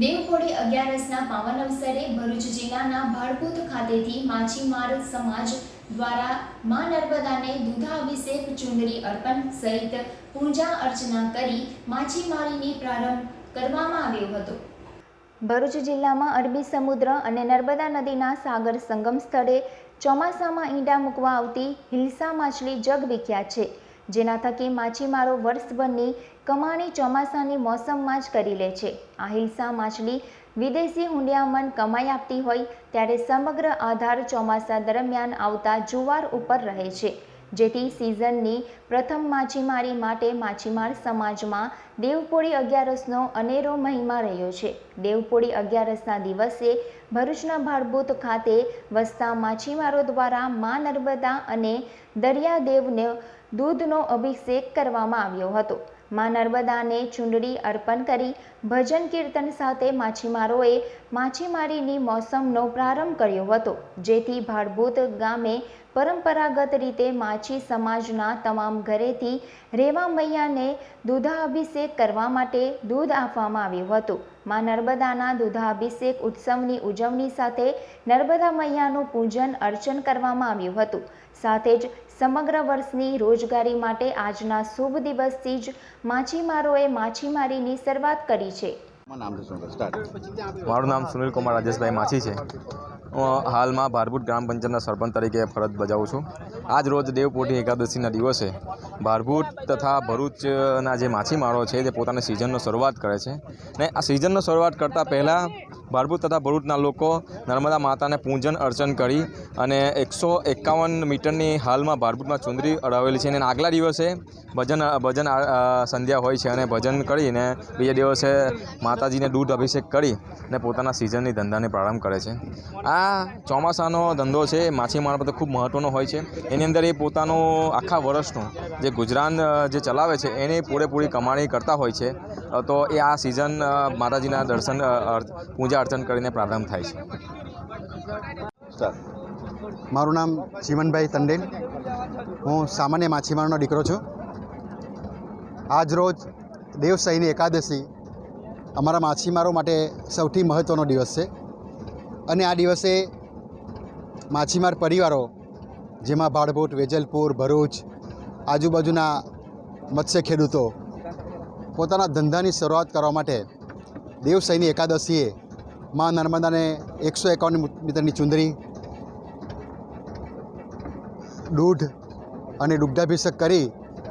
દેવપોળી અગિયારસના પાવન અવસરે ભરૂચ જિલ્લાના ભાડભૂત ખાતેથી માછીમાર સમાજ દ્વારા મા નર્મદાને દૂધાભિષેક ચુંદડી અર્પણ સહિત પૂજા અર્ચના કરી માછીમારીની પ્રારંભ કરવામાં આવ્યો હતો. ભરૂચ જિલ્લામાં અરબી સમુદ્ર અને નર્મદા નદીના સાગર સંગમ સ્થળે ચોમાસામાં ઈંડા મૂકવા આવતી હિલસા માછલી જગવિખ્યાત છે. જેના થકી માછીમારો વર્ષભરની કમાણી ચોમાસાની મોસમમાં જ કરી લે છે. આ હિલસા માછલી વિદેશી હુંડિયામણ કમાઈ આપતી હોય ત્યારે સમગ્ર આધાર ચોમાસા દરમિયાન આવતા જુવાર ઉપર રહે છે. જેથી સિઝનની પ્રથમ માછીમારી માટે માછીમાર સમાજમાં દેવપોળી અગિયારસનો અનેરો મહિમા રહ્યો છે. દેવપોળી અગિયારસના દિવસે ભરૂચના ભાડભૂત ખાતે વસતા માછીમારો દ્વારા મા નર્મદા અને દરિયાદેવને દૂધનો અભિષેક કરવામાં આવ્યો હતો. મા નર્મદાને ચૂંદડી અર્પણ કરી ભજન કીર્તન સાથે માછીમારોએ માછીમારીની મોસમનો પ્રારંભ કર્યો હતો, જેથી ભાડભૂત ગામે પરંપરાગત રીતે માછી સમાજના તમામ ઘરેથી રેવા મૈયાને દૂધાભિષેક કરવા માટે દૂધ આપવામાં આવ્યું હતું. મા નર્મદાના દુધાભિષેક ઉત્સવની ઉજવણી સાથે નર્મદા મૈયાનું પૂજન અર્ચન કરવામાં આવ્યું હતું. સાથે જ સમગ્ર વર્ષની રોજગારી માટે આજના શુભ દિવસથી જ માછીમારોએ માછીમારીની શરૂઆત કરી છે. મારું નામ સુનિલ કુમાર રાજેશભાઈ માછી છે. હાલમાં ભારભૂત ગ્રામ પંચાયતના સરપંચ તરીકે ફરજ બજાવું છું. આજ રોજ દેવપોઢી એકાદશીના દિવસે ભારભૂત તથા ભરૂચના જે માછીમારો છે, તે પોતાની સિઝનનો શરૂઆત કરે છે. ને આ સિઝનનો શરૂઆત કરતાં પહેલાં ભારભૂત તથા ભરૂચના લોકો નર્મદા માતાને પૂજન અર્ચન કરી અને એકસો એકાવન મીટરની હાલમાં ભારભૂતમાં ચુંદરી અડાવેલી છે. અને આગલા દિવસે ભજન ભજન સંધ્યા હોય છે અને ભજન કરીને બીજા દિવસે માતાજીને દૂધ અભિષેક કરી અને પોતાના સિઝનની ધંધાને પ્રારંભ કરે છે. આ ચોમાસાનો ધંધો છે માછીમાર માછીમારો ખૂબ મહત્ત્વનો હોય છે. એની અંદર એ પોતાનું આખા વર્ષનું જે ગુજરાન જે ચલાવે છે, એની પૂરેપૂરી કમાણી કરતા હોય છે. તો એ આ સિઝન માતાજીના દર્શન પૂજા પૂજા અર્ચન કરીને પ્રારંભ થાય છે. મારું નામ જીવનભાઈ તંડેલ. હું સામાન્ય માછીમારનો દીકરો છું. આજ રોજ દેવસહીની એકાદશી અમારા માછીમારો માટે સૌથી મહત્ત્વનો દિવસ છે. અને આ દિવસે માછીમાર પરિવારો, જેમાં ભાડભૂત, વેજલપુર, ભરૂચ, આજુબાજુના મત્સ્ય ખેડૂતો, પોતાના ધંધાની શરૂઆત કરવા માટે દેવશાહીની એકાદશીએ મા નર્મદાને એકસો એકાવન મીટરની ચુંદરી, દૂધ અને દુગ્ધાભિષેક કરી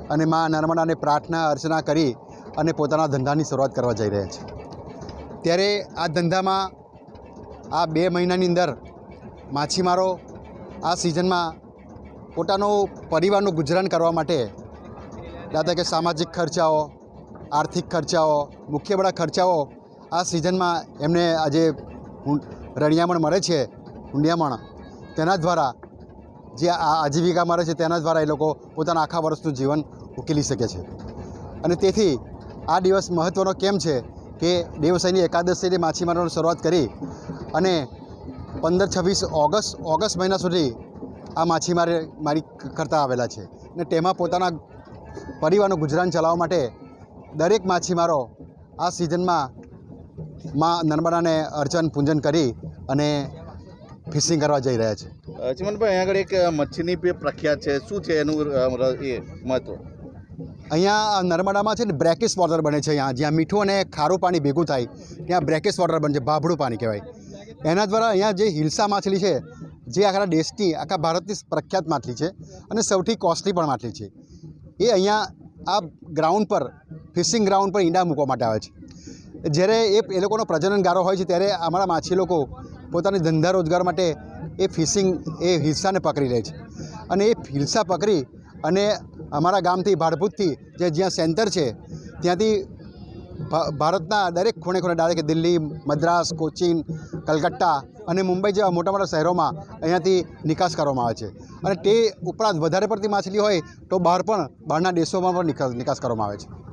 અને મા નર્મદાને પ્રાર્થના, અર્ચના કરી અને પોતાના ધંધાની શરૂઆત કરવા જઈ રહ્યા છે. ત્યારે આ ધંધામાં આ બે મહિનાની અંદર માછીમારો આ સિઝનમાં પોતાનો પરિવારનું ગુજરાન કરવા માટે, દાદા કે સામાજિક ખર્ચાઓ, આર્થિક ખર્ચાઓ, મુખ્ય બધા ખર્ચાઓ આ સિઝનમાં એમને આજે રણિયામણ મળે છે ઊંડિયામણ તેના દ્વારા, જે આ આજીવિકા મળે છે, તેના દ્વારા એ લોકો પોતાના આખા વર્ષનું જીવન ઉકેલી શકે છે. અને તેથી આ દિવસ મહત્ત્વનો કેમ છે કે દેવસાઈની એકાદશીની માછીમારોની શરૂઆત કરી અને પંદર છવ્વીસ ઓગસ્ટ ઓગસ્ટ મહિના સુધી આ માછીમારી મારી કરતા આવેલા છે. ને તેમાં પોતાના પરિવારનું ગુજરાન ચલાવવા માટે દરેક માછીમારો આ સિઝનમાં માં નર્મદાને અર્ચન પૂજન કરી અને ફિશિંગ કરવા જઈ રહ્યા છે. ચિમનભાઈ અહીંયા આગળ એક મચ્છીની પ્રખ્યાત છે. શું છે એનું એ મહત્વ? અહીંયા નર્મદામાં છે ને બ્રેકિસ વોટર બને છે અહીંયા. જ્યાં મીઠું અને ખારું પાણી ભેગું થાય ત્યાં બ્રેકિસ વોટર બને છે. ભાભડું પાણી કહેવાય. એના દ્વારા અહીંયા જે હિલસા માછલી છે જે આખા દેશની આખા ભારતની પ્રખ્યાત માછલી છે અને સૌથી કોસ્ટલી પણ માછલી છે. એ અહીંયા આ ગ્રાઉન્ડ પર ફિશિંગ ગ્રાઉન્ડ પર ઈંડા મૂકવા માટે આવે છે. જ્યારે એ એ લોકોનો પ્રજનન ગારો હોય છે ત્યારે અમારા માછી લોકો પોતાની ધંધા રોજગાર માટે એ ફિશિંગ, એ હિલ્સાને પકડી લે છે. અને એ હિલ્સા પકડી અને અમારા ગામથી ભાડભૂતથી જે જ્યાં સેન્ટર છે, ત્યાંથી ભારતના દરેક ખૂણે ખૂણે ડાળે કે દિલ્હી, મદ્રાસ, કોચીન, કલકત્તા અને મુંબઈ જેવા મોટા મોટા શહેરોમાં અહીંયાથી નિકાસ કરવામાં આવે છે. અને તે ઉપરાંત વધારે પડતી માછલી હોય તો બહાર પણ, બહારના દેશોમાં પણ નિકાસ નિકાસ કરવામાં આવે છે.